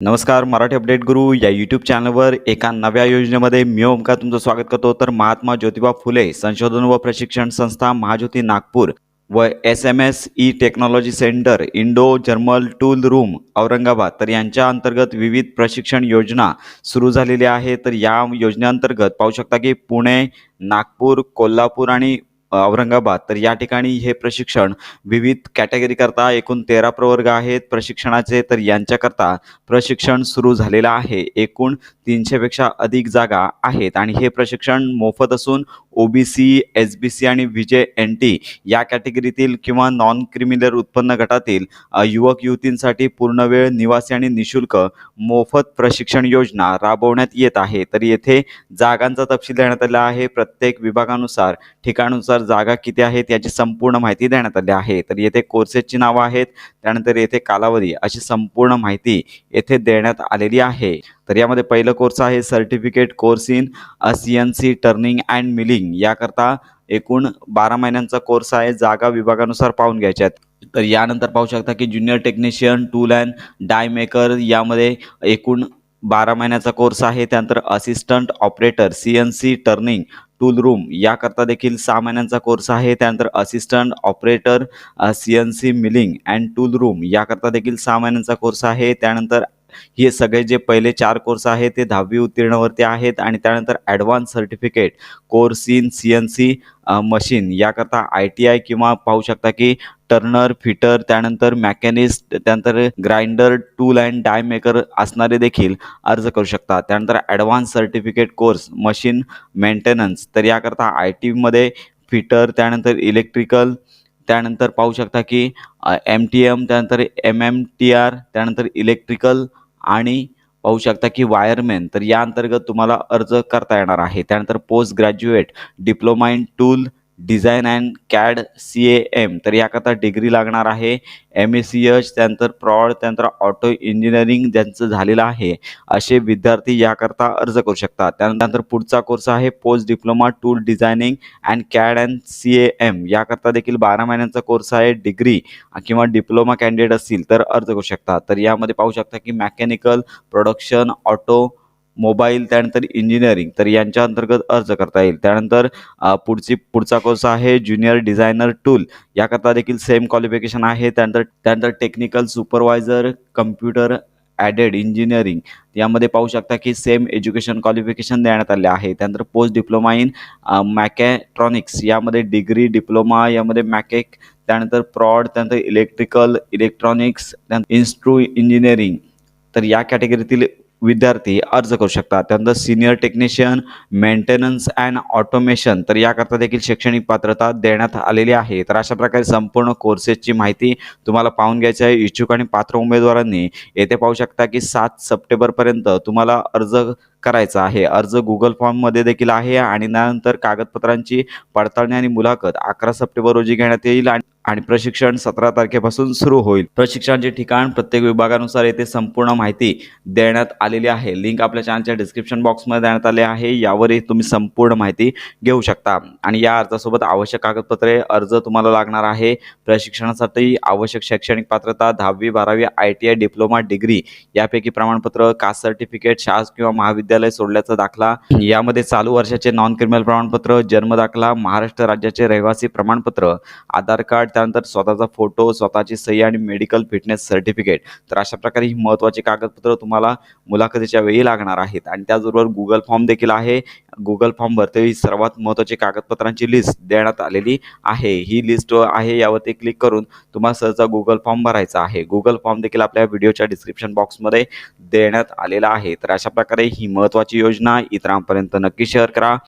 नमस्कार मराठी अपडेट गुरु या यूट्यूब चॅनलवर एका नव्या योजनेमध्ये मी ओमकार तुमचं स्वागत करतो. तर महात्मा ज्योतिबा फुले संशोधन व प्रशिक्षण संस्था महाज्योती नागपूर व S M S E technology centre Indo German tool room Aurangabad. तर यांच्या अंतर्गत विविध प्रशिक्षण योजना सुरू झालेली आहे तर या योजनेअंतर्गत पाहू शकता की पुणे नागपूर कोल्हापूर आणि औरंगाबाद. तर या ठिकाणी हे प्रशिक्षण विविध कॅटेगरीकरता एकूण तेरा प्रवर्ग आहेत. प्रशिक्षणाचे तर यांच्याकरता प्रशिक्षण सुरू झालेलं आहे. एकूण तीनशेपेक्षा अधिक जागा आहेत. आणि हे प्रशिक्षण मोफत असून O B C S B C आणि विजय एन टी या कॅटेगरीतील किंवा नॉन क्रिमिनल उत्पन्न गटातील युवक युवतींसाठी पूर्णवेळ निवासी आणि निशुल्क मोफत प्रशिक्षण योजना राबवण्यात येत आहे. तर येथे जागांचा तपशील देण्यात आला आहे. प्रत्येक विभागानुसार ठिकाणानुसार जागा किती आहेत याची संपूर्ण माहिती देण्यात आली आहे. तर येथे कोर्सेसची नावं आहेत त्यानंतर येथे कालावधी अशी संपूर्ण माहिती येथे देण्यात आलेली आहे. तर यामध्ये पहिलं कोर्स आहे certificate course in C N C turning and milling. याकरता एकूण बारा महिन्यांचा कोर्स आहे जागा विभागानुसार पाहून घ्यायच्या आहेत. तर यानंतर पाहू शकता की junior technician tool and die maker यामध्ये एकूण बारा महिन्याचा कोर्स आहे. त्यानंतर assistant operator C N C turning tool room. याकरता देखील सहा महिन्यांचा कोर्स आहे. त्यानंतर assistant operator C N C milling and tool room याकरता देखील सहा महिन्यांचा कोर्स आहे. त्यानंतर हे सगळे जे पहिले चार कोर्स आहेत ते दहावी उत्तीर्णवरती आहेत आणि त्यानंतर advance certificate course in C N C machine याकरता आय टी आय किंवा पाहू शकता की टर्नर फिटर त्यानंतर मॅकॅनिस्ट त्यानंतर grinder tool and die maker असणारे देखील अर्ज करू शकतात त्यानंतर advance certificate course machine maintenance तर याकरता आय टीमध्ये फिटर त्यानंतर इलेक्ट्रिकल त्यानंतर पाहू शकता की एम टी एम त्यानंतर एम एम टी आर त्यानंतर इलेक्ट्रिकल आणि पाहू शकता की वायरमॅन तर या अंतर्गत तुम्हाला अर्ज करता येणार आहे. त्यानंतर post graduate diploma in tool design and CAD C A M. तर याकरता डिग्री लागणार आहे. एम ए सी एच त्यानंतर प्रॉड त्यानंतर ऑटो इंजिनिअरिंग ज्यांचं झालेलं आहे असे विद्यार्थी याकरता अर्ज करू शकतात. त्यानंतर पुढचा कोर्स आहे post diploma tool designing and CAD and C A M. याकरता देखील बारा महिन्यांचा कोर्स आहे डिग्री किंवा डिप्लोमा कॅन्डिडेट असतील तर अर्ज करू शकतात. तर यामध्ये पाहू शकता की मॅकॅनिकल प्रोडक्शन ऑटो मोबाईल त्यानंतर इंजिनिअरिंग तर यांच्या अंतर्गत अर्ज करता येईल. त्यानंतर पुढची पुढचा कोर्स आहे ज्युनियर डिझायनर टूल याकरता देखील सेम क्वालिफिकेशन आहे. त्यानंतर त्यानंतर technical supervisor computer aided engineering यामध्ये पाहू शकता की सेम एज्युकेशन क्वालिफिकेशन देण्यात आले आहे. त्यानंतर पोस्ट डिप्लोमा इन मॅकॅट्रॉनिक्स यामध्ये डिग्री डिप्लोमा यामध्ये मॅकेक त्यानंतर प्रॉड त्यानंतर इलेक्ट्रिकल इलेक्ट्रॉनिक्स त्यानंतर इन्स्ट्रू इंजिनिअरिंग तर या कॅटेगरीतील विद्यार्थी अर्ज करू शकतात. त्यानंतर senior technician maintenance and automation तर याकरता देखील शैक्षणिक पात्रता देण्यात आलेली आहे. तर अशा प्रकारे संपूर्ण कोर्सेसची माहिती तुम्हाला पाहून घ्यायची आहे. इच्छुक आणि पात्र उमेदवारांनी येथे पाहू शकता की सात सप्टेंबरपर्यंत तुम्हाला अर्ज करायचा आहे. अर्ज गुगल फॉर्ममध्ये देखील आहे आणि त्यानंतर कागदपत्रांची पडताळणी आणि मुलाखत अकरा सप्टेंबर रोजी घेण्यात येईल आणि आणि प्रशिक्षण सतरा तारखेपासून सुरू होईल. प्रशिक्षणाचे ठिकाण प्रत्येक विभागानुसार येथे संपूर्ण माहिती देण्यात आलेली आहे. लिंक आपल्या चॅनलच्या डिस्क्रिप्शन बॉक्समध्ये देण्यात आले आहे. यावरही तुम्ही संपूर्ण माहिती घेऊ शकता. आणि या अर्जासोबत आवश्यक कागदपत्रे अर्ज तुम्हाला लागणार आहे. प्रशिक्षणासाठी आवश्यक शैक्षणिक पात्रता दहावी बारावी I T I diploma degree यापैकी प्रमाणपत्र कास्ट सर्टिफिकेट शाळा किंवा महाविद्यालय सोडल्याचा दाखला यामध्ये चालू वर्षाचे नॉन क्रिमिनल प्रमाणपत्र जन्म दाखला महाराष्ट्र राज्याचे रहिवासी प्रमाणपत्र आधार कार्ड त्यानंतर स्वतःचा फोटो स्वतःची सही आणि मेडिकल फिटनेस सर्टिफिकेट तर अशा प्रकारे ही महत्त्वाची कागदपत्र तुम्हाला मुलाखतीच्या वेळी लागणार आहेत. आणि त्याचबरोबर गुगल फॉर्म देखील आहे. गुगल फॉर्म भरते सर्वात महत्त्वाची कागदपत्रांची लिस्ट देण्यात आलेली आहे. ही लिस्ट आहे यावरती क्लिक करून तुम्हाला सहजा गुगल फॉर्म भरायचा आहे. गुगल फॉर्म देखील आपल्या व्हिडिओच्या डिस्क्रिप्शन बॉक्समध्ये देण्यात आलेला आहे. तर अशा प्रकारे ही महत्त्वाची योजना इतरांपर्यंत नक्की शेअर करा.